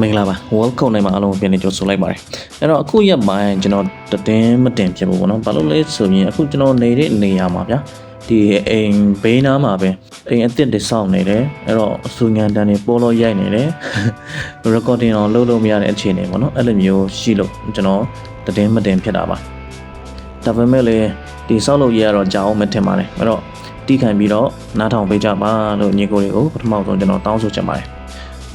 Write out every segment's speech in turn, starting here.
မင်္ဂလာပါ welcome နိုင်မှာအားလုံးပြန်နေကြိုဆိုလိုက်ပါတယ်အဲ့တော့အခုရက်ပိုင်းကျွန်တော်တည်င်းမတင်ဖြစ်ဘူးပေါ့နော်ဘာလို့လဲဆိုရင်အခုကျွန်တော်နေတဲ့နေရာမှာဗျာဒီအိမ်ဘေးနားမှာပဲအိမ်အစ်စ်တွေစောင့်နေတယ်အဲ့တော့အဆူငံတန်းတွေပေါ်လို့ရိုက်နေတယ် recording အောင်လုပ်လို့မရတဲ့အခြေအနေပေါ့နော်အဲ့လိုမျိုးရှိလို့ကျွန်တော်တည်င်းမတင်ဖြစ်တာပါဒါပေမဲ့လည်းဒီစောက်လို့ရရတော့ကြာအောင်မထင်ပါနဲ့အဲ့တော့တီးခံပြီးတော့နားထောင်ပေးကြပါလို့ညီကိုတွေကိုပထမဆုံးကျွန်တော်တောင်းဆိုချင်ပါတယ်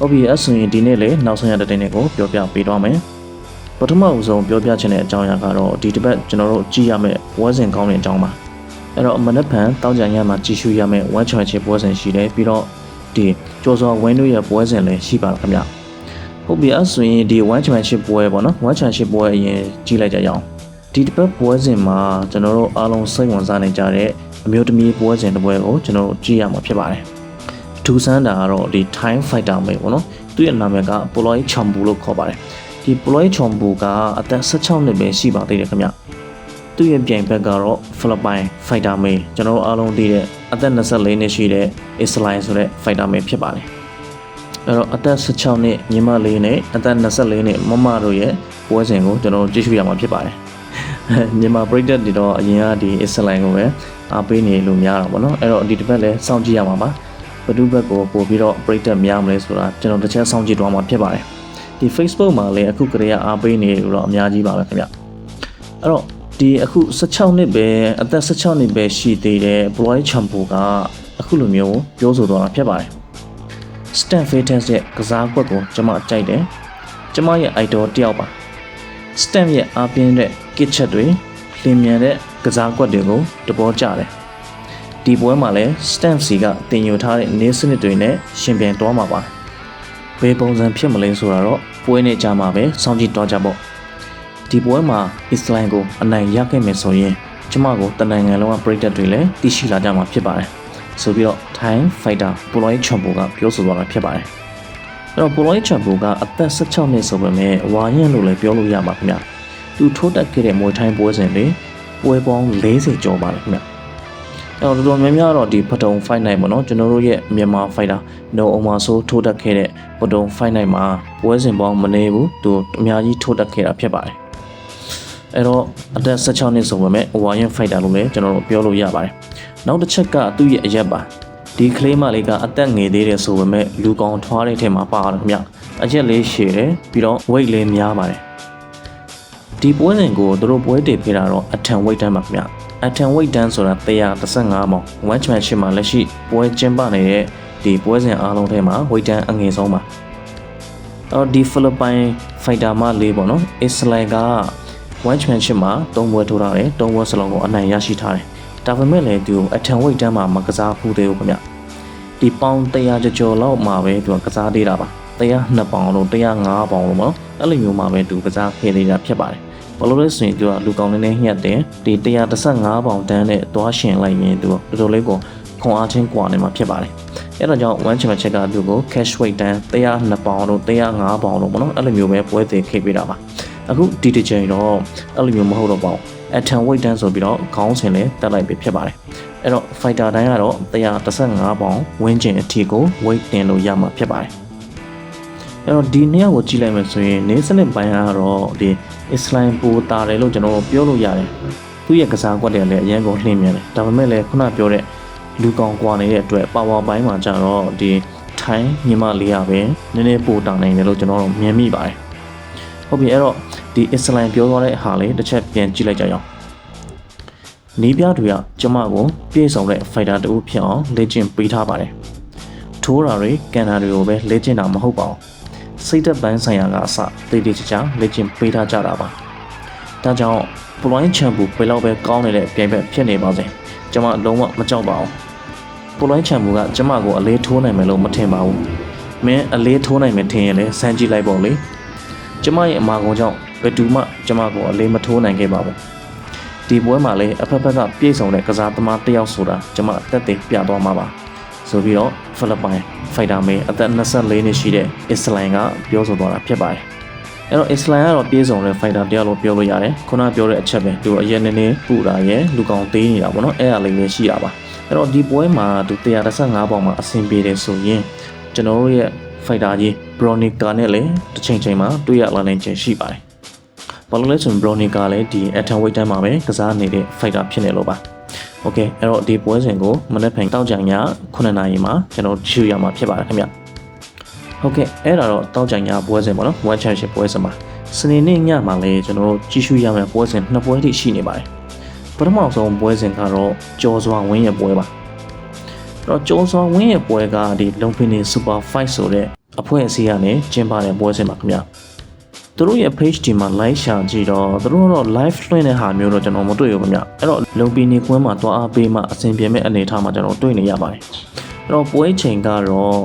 OBS ဆိုရင်ဒီနေ့လေနောက်ဆုံးရတဲ့တင်တွေကိုပြောပြပေးတော့မယ်။ပထမဦးဆုံးပြောပြချင်တဲ့အကြောင်းအရာကတော့ဒီတစ်ပတ်ကျွန်တော်တို့ကြည့်ရမယ့်ပွဲစဉ်ကောင်းတဲ့အကြောင်းပါ။အဲ့တော့မနက်ဖြန်တောင်းကြံရမှာကြည့်ရှုရမယ့် one choice ပွဲစဉ်ရှိတယ်ပြီးတော့ဒီကြော်စောဝင်းတို့ရဲ့ပွဲစဉ်လည်းရှိပါတော့ခင်ဗျ။ OBS ဆိုရင်ဒီ one choice ပွဲပေါ့နော် one choice ပွဲအရင်ကြည့်လိုက်ကြရအောင်။ဒီတစ်ပတ်ပွဲစဉ်မှာကျွန်တော်တို့အားလုံးစိတ်ဝင်စားနေကြတဲ့အမျိုးသမီးပွဲစဉ်တစ်ပွဲကိုကျွန်တော်တို့ကြည့်ရမှာဖြစ်ပါတယ်။အ ထူးဆန်းတာကတော့ဒီ time fighter ပဲပေါ့နော်သူ့ရဲ့နာမည်က Poloy Chombu လို့ခေါ်ပါတယ်ဒီ Poloy Chombu ကအသက်16နှစ်ပဲရှိပါသေးတယ်ခင်ဗျသူ့ရဲ့ပြိုင်ဘက်ကတော့ Philippine fighter မေကျွန်တော်တို့အားလုံးသိတဲ့အသက်24နှစ်ရှိတဲ့ Islam ဆိုတဲ့ fighter မေဖြစ်ပါတယ်အဲ့တော့အသက်16နှစ်ညီမလေးနဲ့အသက်24နှစ်မမတို့ရဲ့ပွဲစဉ်ကိုကျွန်တော်တို့ကြည့်ရှုရမှာဖြစ်ပါတယ်မြန်မာပရိသတ်တွေတော့အရင်ကဒီ Islam ကိုပဲအားပေးနေလို့များတာပေါ့နော်အဲ့တော့ဒီတစ်ပတ်လည်းစောင့်ကြည့်ရမှာပါ ဘဒုဘက်ကိုပို့ပြီးတော့ပြိတက်များမလဲဆိုတာကျွန်တော်တစ်ချက်ဆောင်ကြည့်တော့မှာဖြစ်ပါတယ်ဒီ Facebook မှာလည်းအခုကလေးကအားပေးနေလို့တော့အများကြီးပါပဲခင်ဗျအဲ့တော့ဒီအခု16နှစ်ပဲအသက်16နှစ်ပဲရှိသေးတဲ့ Ploy Champo ကအခုလိုမျိုးပြောဆိုတော့တာဖြစ်ပါတယ် Stan Fates ရဲ့ကစားကွက်ကိုကျွန်မကြိုက်တယ်ကျွန်မရဲ့ idol တယောက်ပါ Stan ရဲ့အားပြင်းတဲ့ kit ချက်တွေလင်းမြန်တဲ့ကစားကွက်တွေကိုတဘောကြတယ် ဒီပွဲမှာလည်း stamp C ကတင်ယူထားတဲ့နေစနစ်တွေနဲ့ရှင်ပြန်သွားမှာပါဘယ်ပုံစံဖြစ်မလဲဆိုတာတော့ပွဲနေကြမှာပဲစောင့်ကြည့်တော့ကြပေါ့ဒီပွဲမှာအစ္စလိုင်ကိုအနိုင်ရခဲ့မယ်ဆိုရင်ကျမကိုတနိုင်ငံလုံးကပရိသတ်တွေလည်းသိရှိလာကြမှာဖြစ်ပါတယ်ဆိုပြီးတော့ Thai Fighter Poloy Chombo ကပြောဆိုသွားတာဖြစ်ပါတယ်အဲ့တော့ Poloy Chombo ကအသက်16နှစ်ဆိုပေမဲ့ဝါရင်လို့လည်းပြောလို့ရပါခင်ဗျသူထိုးတက်ခဲ့တဲ့မွေထိုင်းပွဲစဉ်တွေပွဲပေါင်း40ကျော်ပါတယ်ခင်ဗျ အဲ့တော့တော်တော်များများတော့ဒီပတုံ fight night ပေါ့နော်ကျွန်တော်တို့ရဲ့မြန်မာ fighter နိုအုံမာဆိုးထိုးတက်ခဲ့တဲ့ပတုံ fight night မှာပွဲစဉ်ပေါင်းမနေဘူးသူအများကြီးထိုးတက်ခဲ့တာဖြစ်ပါတယ်အဲ့တော့အသက်16နှစ်ဆိုပေမဲ့ဝါရင် fighter လို့လည်းကျွန်တော်တို့ပြောလို့ရပါတယ်နောက်တစ်ချက်ကသူ့ရဲ့အရက်ပါဒီကလေးမလေးကအသက်ငယ်သေးတယ်ဆိုပေမဲ့လူကောင်ထွားတဲ့ထဲမှာပါတယ်ခင်ဗျအရက်လေးရှည်တယ်ပြီးတော့ weight လေးများပါတယ်ဒီပွဲစဉ်ကိုသူတို့ပွဲတည်ပြတာတော့အထံ weight တန်းပါခင်ဗျ အထံ weight တန်းဆိုတာ135ပေါင် one championship မှာလက်ရှိပွဲကျင်းပနေတဲ့ဒီပွဲစဉ်အားလုံးထဲမှာ weight တန်းအငယ်ဆုံးပါအော်ဒီဖိလစ်ပိုင် fighter မလေးပေါ့နော်အစ္စလိုင်က one championship မှာ၃ပွဲထိုးထားတယ်၃ပွဲစလုံးကိုအနိုင်ရရှိထားတယ်ဒါပေမဲ့လည်းသူအထံ weight တန်းမှာမကစားဘူးသေးဘူးခင်ဗျဒီပေါင်100ကျော်ကျော်လောက်မှာပဲသူကကစားသေးတာပါ102ပေါင်လို့105ပေါင်လို့ပေါ့နော်အဲ့လိုမျိုးမှာပဲသူကစားခဲ့သေးတာဖြစ်ပါတယ် ဘာလို့လဲဆိုရင်သူကလူကောင်းနေနေညှက်တယ်ဒီ135ပေါင်တန်းနဲ့သွားရှင်လိုက်ရင်သူတော်တော်လေးကိုခွန်အားချင်းကွာနေမှာဖြစ်ပါတယ်အဲ့ဒါကြောင့် one championship ကသူ့ကို cash weight တန်း102ပေါင်လို့105ပေါင်လို့ပေါ့နော်အဲ့လိုမျိုးပဲပွဲသေးခဲ့ပေးတာပါအခုဒီတစ်ချိန်တော့အဲ့လိုမျိုးမဟုတ်တော့ပါဘူးအထံ weight တန်းဆိုပြီးတော့ခေါင်းစဉ်လည်းတက်လိုက်ပြီဖြစ်ပါတယ်အဲ့တော့ fighter တိုင်းကတော့135ပေါင်ဝင်းကျင်အထိကို weight တင်လို့ရမှာဖြစ်ပါတယ် အဲ့တော့ဒီနေ့ကိုကြည့်လိုက်မယ်ဆိုရင်နေစနစ်ပိုင်းကတော့ဒီအစ္စလိုမ်ပူတာတယ်လို့ကျွန်တော်ပြောလို့ရတယ်သူ့ရဲ့ကစားကွက်တွေလည်းအရင်ကလှည့်မြန်တယ်ဒါပေမဲ့လည်းခုနပြောတဲ့လူကောင်ကွာနေတဲ့အတွက်ပါဝါပိုင်းမှာကျတော့ဒီထိုင်းညီမလေးရပဲနည်းနည်းပိုတောင်းနိုင်တယ်လို့ကျွန်တော်တို့မြင်မိပါတယ်ဟုတ်ပြီအဲ့တော့ဒီအစ္စလိုမ်ပြောသွားတဲ့ဟာလေးတစ်ချက်ပြန်ကြည့်လိုက်ကြရအောင်နီးပြတွေကကျမကိုပြေဆောင်တဲ့ fighter တူဖြစ်အောင်လေ့ကျင့်ပေးထားပါတယ်ထိုးတာတွေကန်တာတွေကိုပဲလေ့ကျင့်တာမဟုတ်ပါဘူး စိတ်သက်ပိုင်းဆိုင်ရာကအစတည်တည်ချာချာလေ့ကျင့်ပေးထားကြတာပါဒါကြောင့်ပလိုင်းချန်ပူဘယ်လောက်ပဲကောင်းနေတဲ့ပြိုင်ဘက်ဖြစ်နေပါစေကျွန်မလုံးဝမကြောက်ပါဘူးပလိုင်းချန်ပူကကျွန်မကိုအလေးထိုးနိုင်မယ်လို့မထင်ပါဘူးမင်းအလေးထိုးနိုင်မယ်ထင်ရင်လည်းစမ်းကြည့်လိုက်ပေါ့လေကျွန်မရဲ့အမာကုံကြောင့်ဘယ်သူမှကျွန်မကိုအလေးမထိုးနိုင်ခဲ့ပါဘူးဒီပွဲမှာလည်းအဖက်ဖက်ကပြည့်စုံတဲ့ကစားသမားတစ်ယောက်ဆိုတာကျွန်မအသက်သေးပြသွားမှာပါ ဆိုပြီးတော့ဖိလစ်ပိုင်ဖိုက်တာမေအသက်24နှစ်ရှိတဲ့အစ္စလမ်ကပြောဆိုသွားတာဖြစ်ပါတယ်အဲ့တော့အစ္စလမ်ကတော့ပြည်စုံတဲ့ fighter တယောက်လို့ပြောလို့ရတယ်ခုနပြောတဲ့အချက်ပဲသူအရင်နည်းနည်းပူတာရယ်လူကောင်သေးနေတာပေါ့နော်အဲ့အလေးလေးရှိတာပါအဲ့တော့ဒီပွဲမှာသူ135ပေါင်မှာအဆင်ပြေတယ်ဆိုရင်ကျွန်တော်တို့ရဲ့ဖိုက်တာကြီး Bronica နဲ့လည်းတစ်ချိန်ချိန်မှာတွေ့ရလာနိုင်ခြင်းရှိပါတယ်။ဘာလို့လဲဆိုရင် Bronica လည်းဒီ Atom Weight တန်းမှာပဲကစားနေတဲ့ fighter ဖြစ်နေလို့ပါ။ Okay အဲ့တော့ဒီပွဲစဉ်ကိုမနေ့ဖန်တောက်ကြံည9နာရီမှာကျွန်တော်ကြည့်ရမှာဖြစ်ပါတယ်ခင်ဗျ။ဟုတ်ကဲ့အဲ့ဒါတော့တောက်ကြိုင်ညာပွဲစဉ်ပေါ့နော် World Championship ပွဲစဉ်မှာစနေနေ့ညမှာလည်းကျွန်တော်တို့ကြည့်ရှုရမယ့်ပွဲစဉ်နှစ်ပွဲထိရှိနေပါတယ်ပထမဆုံးပွဲစဉ်ကတော့ကြော်စွာဝင်းရဲ့ပွဲပါအဲ့တော့ကြော်စွာဝင်းရဲ့ပွဲကဒီလုံဖင်းနေ Super Fight ဆိုတဲ့အဖွဲ့အစည်းကနေကျင်းပတဲ့ပွဲစဉ်ပါခင်ဗျာ သူတို့ရဲ့ page ဒီမှာ live ရှာကြည့်တော့သူတို့ကတော့ live လွှင့်တဲ့ဟာမျိုးတော့ကျွန်တော်မတွေ့ဘူးခင်ဗျအဲ့တော့လုံပီနေကွင်းမှာတွားအားပေးမှအဆင်ပြေမဲ့အနေအထားမှာကျွန်တော်တွေ့နေရပါတယ်အဲ့တော့ပွဲချိန်ကတော့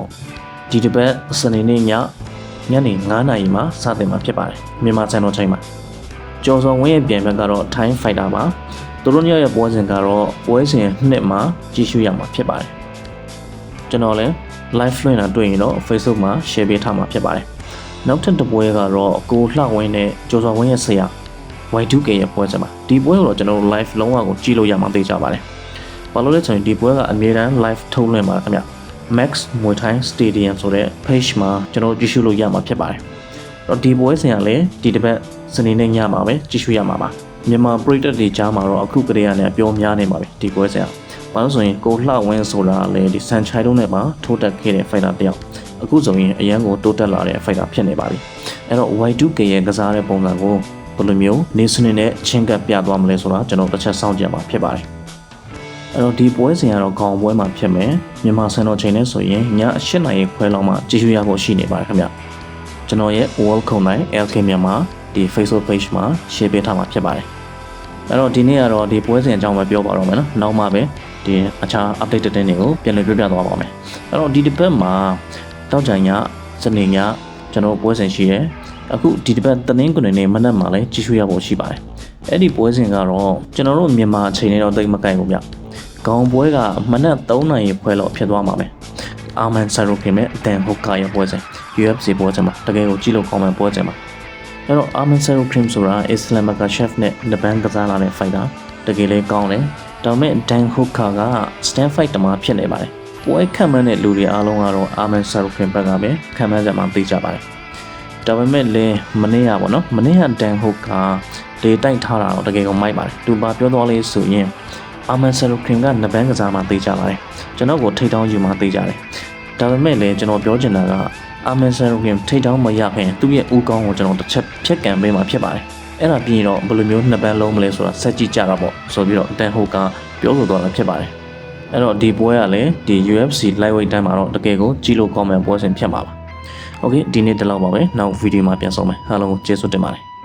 ဒီတစ်ပတ်စနေနေ့ညညနေ9:00နာရီမှာစတင်မှာဖြစ်ပါတယ်မြန်မာစံတော်ချိန်မှာကျော်စော်ဝင်းရဲ့ပြန်ဘက်ကတော့ Time Fighter ပါသူတို့ညရဲ့ပွဲစဉ်ကတော့ပွဲစဉ်နှစ်မှာကြည့်ရှုရမှာဖြစ်ပါတယ်ကျွန်တော်လည်း live လွှင့်တာတွေ့ရင်တော့ Facebook မှာ share ပေးထားမှာဖြစ်ပါတယ် နောက်ထပ်တစ်ပွဲကတော့ကိုလှဝင်းနဲ့ကျော်စော်ဝင်းရဲ့ဆရာ Y2K ရဲ့ပွဲစဉ်ပါဒီပွဲကိုတော့ကျွန်တော်တို့ live လုံးဝကိုကြည့်လို့ရမှာသိကြပါတယ်ဘာလို့လဲဆိုရင်ဒီပွဲကအမြဲတမ်း live ထုတ်လွှင့်ပါခင်ဗျ Max Muay Thai Stadium ဆိုတဲ့ page မှာကျွန်တော်ကြည့်ရှုလို့ရမှာဖြစ်ပါတယ်။အဲ့တော့ဒီပွဲစဉ်ကလည်းဒီတစ်ပတ်စနေနေ့ညမှာပဲကြည့်ရှုရမှာပါ။မြန်မာပရိသတ်တွေကြားမှာတော့အခုကတည်းကနေပြောများနေပါပြီဒီပွဲစဉ်က။ဘာလို့ဆိုရင်ကိုလှဝင်းဆိုတာလည်းဒီ Sunshine တို့နဲ့ပါထိုးတက်ခဲ့တဲ့ fighter တစ်ယောက်။ အခုဆိုရင်အရန်ကိုတိုးတက်လာတဲ့ fighter ဖြစ်နေပါပြီ။အဲ့တော့ Y2K ရဲ့ကစားတဲ့ပုံစံကိုဘယ်လိုမျိုးနေစနစ်နဲ့ချင်းကပ်ပြသွားမလဲဆိုတာကျွန်တော်တစ်ချက်စောင့်ကြည့်မှာဖြစ်ပါတယ်။အဲ့တော့ဒီပွဲစဉ်ကတော့ခေါင်းပွဲမှာဖြစ်မယ်မြန်မာစံတော်ချိန်နဲ့ဆိုရင်ည8နာရီခွဲလောက်မှကြည့်ရှုရဖို့ရှိနေပါတယ်ခင်ဗျကျွန်တော်ရဲ့ World Cup နိုင် LK မြန်မာဒီ Facebook page မှာ share ပေးထားမှာဖြစ်ပါတယ်အဲ့တော့ဒီနေ့ကတော့ဒီပွဲစဉ်အကြောင်းပဲပြောပါတော့မယ်နော်နောက်မှပဲဒီအခြား update တဲ့တွေကိုပြန်လည်ပြောပြသွားပါမယ်အဲ့တော့ဒီတစ်ပတ်မှာ တောက်ကြိုင်ညစနေညကျွန်တော်ပွဲစဉ်ရှိရယ်အခုဒီတစ်ပတ်တနင်္ဂနွေနေ့မနက်မှာလည်းကြည့်ရှုရဖို့ရှိပါတယ်အဲ့ဒီပွဲစဉ်ကတော့ကျွန်တော်တို့မြန်မာအချိန်နဲ့တော့တိတ်မကိုင်ဘူးဗျခေါင်းပွဲကမနက်3နာရီခွဲလောက်ဖြစ်သွားမှာပဲအာမန်ဆာရိုကင်မဲ့အတန်ဟိုကာရဲ့ပွဲစဉ် UFC ပွဲစဉ်မှာတကယ်ကိုကြည့်လို့ကောင်းမဲ့ပွဲစဉ်မှာအဲ့တော့အာမန်ဆာရိုကင်ဆိုတာအစ္စလာမကာရှက်နဲ့နဘန်ကစားလာတဲ့ fighter တကယ်လေးကောင်းတယ်ဒါပေမဲ့ဒန်ဟိုကာက stand fight တမဖြစ်နေပါတယ် ပွဲခံမှန်းတဲ့လူတွေအားလုံးကတော့အာမန်ဆာရိုကင်ဘက်ကပဲခံမှန်းကြမှာသိကြပါတယ်ဒါပေမဲ့လည်းမနေ့ကပေါ့နော်မနေ့ကဒန်ဟိုကာလေတိုက်ထားတာတော့တကယ်ကိုမိုက်ပါတယ်သူပါပြောသွားလေးဆိုရင်အာမန်ဆယ်လိုခင်ကနဘန်းကစားမှသိကြပါတယ်ကျွန်တော်ကိုထိတ်တောင်းယူမှသိကြတယ်ဒါပေမဲ့လည်းကျွန်တော်ပြောချင်တာကအာမန်ဆယ်လိုခင်ထိတ်တောင်းမရခင်သူ့ရဲ့ဦးကောင်းကိုကျွန်တော်တစ်ချက်ဖြတ်ကန်ပေးမှဖြစ်ပါတယ်အဲ့ဒါပြီးတော့ဘယ်လိုမျိုးနှစ်ပန်းလုံးမလဲဆိုတာဆက်ကြည့်ကြတာပေါ့ဆိုပြီးတော့တန်ဟိုကပြောဆိုသွားတာဖြစ်ပါတယ် အဲ့တော့ဒီပွဲကလည်းဒီ UFC lightweight တိုင်းမှာတော့တကယ်ကိုကြီးလို့ကောင်းမဲ့ပွဲစဉ်ဖြစ်မှာပါ။ Okay ဒီနေ့ဒီလောက်ပါပဲ။နောက်ဗီဒီယိုမှာပြန်ဆုံမယ်။အားလုံးကိုကျေးဇူးတင်ပါတယ်။